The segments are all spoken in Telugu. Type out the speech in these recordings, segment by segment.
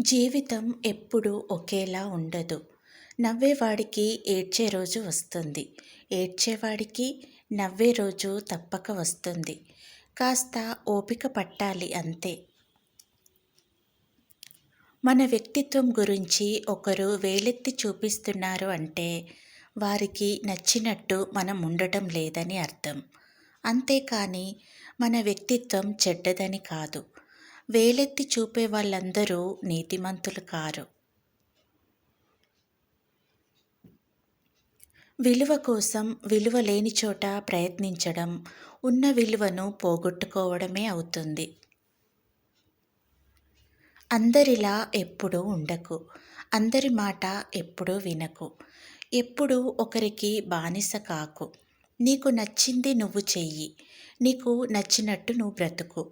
జీవితం ఎప్పుడూ ఒకేలా ఉండదు. నవ్వేవాడికి ఏడ్చే రోజు వస్తుంది. ఏడ్చేవాడికి నవ్వే రోజు తప్పక వస్తుంది. కాస్త ఓపిక పట్టాలి అంతే. మన వ్యక్తిత్వం గురించి ఒకరు వేలెత్తి చూపిస్తున్నారు అంటే వారికి నచ్చినట్టు మనం ఉండటం లేదని అర్థం. అంతేకాని మన వ్యక్తిత్వం చెడ్డదని కాదు. వేలెత్తి చూపే వాళ్ళందరూ నీతిమంతులు కారు. విలువ కోసం విలువ లేని చోట ప్రయత్నించడం ఉన్న విలువను పోగొట్టుకోవడమే అవుతుంది. అందరిలా ఎప్పుడూ ఉండకు అందరి మాట ఎప్పుడూ వినకు ఎప్పుడూ ఒకరికి బానిస కాకు. నీకు నచ్చింది నువ్వు చెయ్యి నీకు నచ్చినట్టు నువ్వు బ్రతుకు.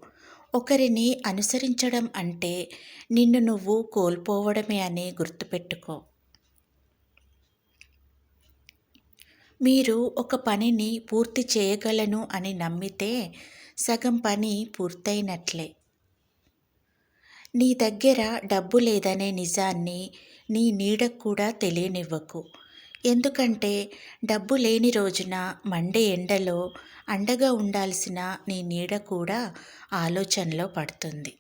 ఒకరిని అనుసరించడం అంటే నిన్ను నువ్వు కోల్పోవడమే అని గుర్తుపెట్టుకో. మీరు ఒక పనిని పూర్తి చేయగలను అని నమ్మితే సగం పని పూర్తయినట్లే. నీ దగ్గర డబ్బు లేదనే నిజాన్ని నీ నీడకు కూడా తెలియనివ్వకు. ఎందుకంటే డబ్బు లేని రోజున మండే ఎండలో అండగా ఉండాల్సిన నీ నీడ కూడా ఆలోచనలో పడుతుంది.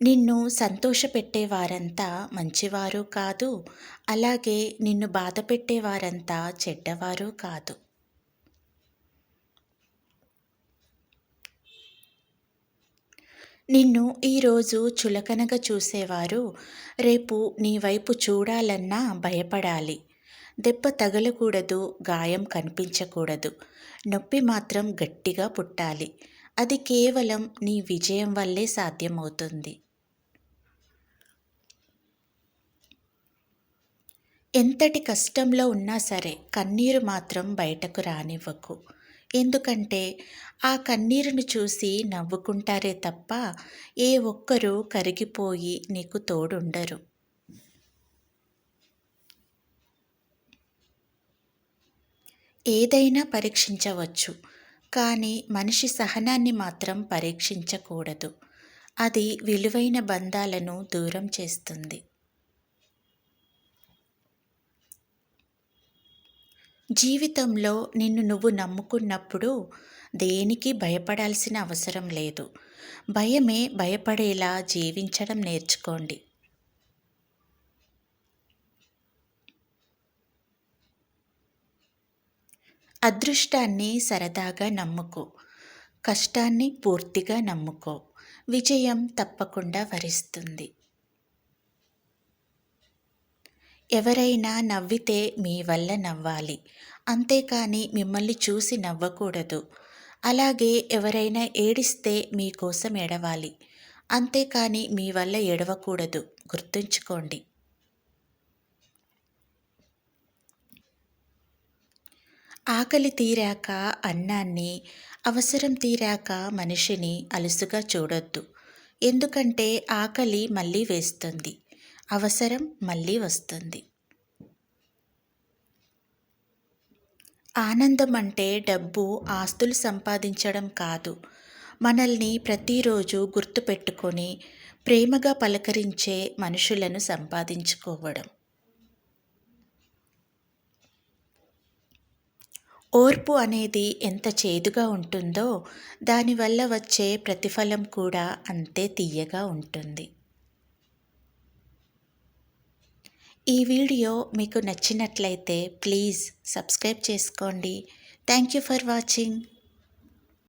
నిన్ను సంతోషపెట్టేవారంతా మంచివారు కాదు అలాగే నిన్ను బాధ పెట్టేవారంతా చెడ్డవారు కాదు. నిన్ను ఈరోజు చులకనగా చూసేవారు. రేపు నీ వైపు చూడాలన్నా భయపడాలి. దెబ్బ తగలకూడదు గాయం కనిపించకూడదు. నొప్పి మాత్రం గట్టిగా పుట్టాలి. అది కేవలం నీ విజయం వల్లే సాధ్యమవుతుంది. ఎంతటి కష్టంలో ఉన్నా సరే కన్నీరు మాత్రం బయటకు రానివ్వకు. ఎందుకంటే ఆ కన్నీరును చూసి నవ్వుకుంటారే తప్ప ఏ ఒక్కరూ కరిగిపోయి నీకు తోడుండరు. ఏదైనా పరీక్షించవచ్చు కానీ మనిషి సహనాన్ని మాత్రం పరీక్షించకూడదు. అది విలువైన బంధాలను దూరం చేస్తుంది. జీవితంలో నిన్ను నువ్వు నమ్ముకున్నప్పుడు దేనికి భయపడాల్సిన అవసరం లేదు. భయమే భయపడేలా జీవించడం నేర్చుకోండి. అదృష్టాన్ని సరదాగా నమ్ముకో. కష్టాన్ని పూర్తిగా నమ్ముకో. విజయం తప్పకుండా వరిస్తుంది. ఎవరైనా నవ్వితే మీ వల్ల నవ్వాలి. అంతేకాని మిమ్మల్ని చూసి నవ్వకూడదు. అలాగే ఎవరైనా ఏడిస్తే మీకోసం ఎడవాలి అంతేకాని మీ వల్ల ఎడవకూడదు గుర్తుంచుకోండి. ఆకలి తీరాక అన్నాన్ని అవసరం తీరాక మనిషిని అలుసుగా చూడొద్దు. ఎందుకంటే ఆకలి మళ్ళీ వేస్తుంది. అవసరం మళ్ళీ వస్తుంది. ఆనందం అంటే డబ్బు ఆస్తులు సంపాదించడం కాదు. మనల్ని ప్రతిరోజు గుర్తుపెట్టుకొని ప్రేమగా పలకరించే మనుషులను సంపాదించుకోవడం. ఓర్పు అనేది ఎంత చేదుగా ఉంటుందో దానివల్ల వచ్చే ప్రతిఫలం కూడా అంతే తీయగా ఉంటుంది. ఈ వీడియో మీకు నచ్చినట్లయితే ప్లీజ్ సబ్స్క్రైబ్ చేసుకోండి. Thank you for watching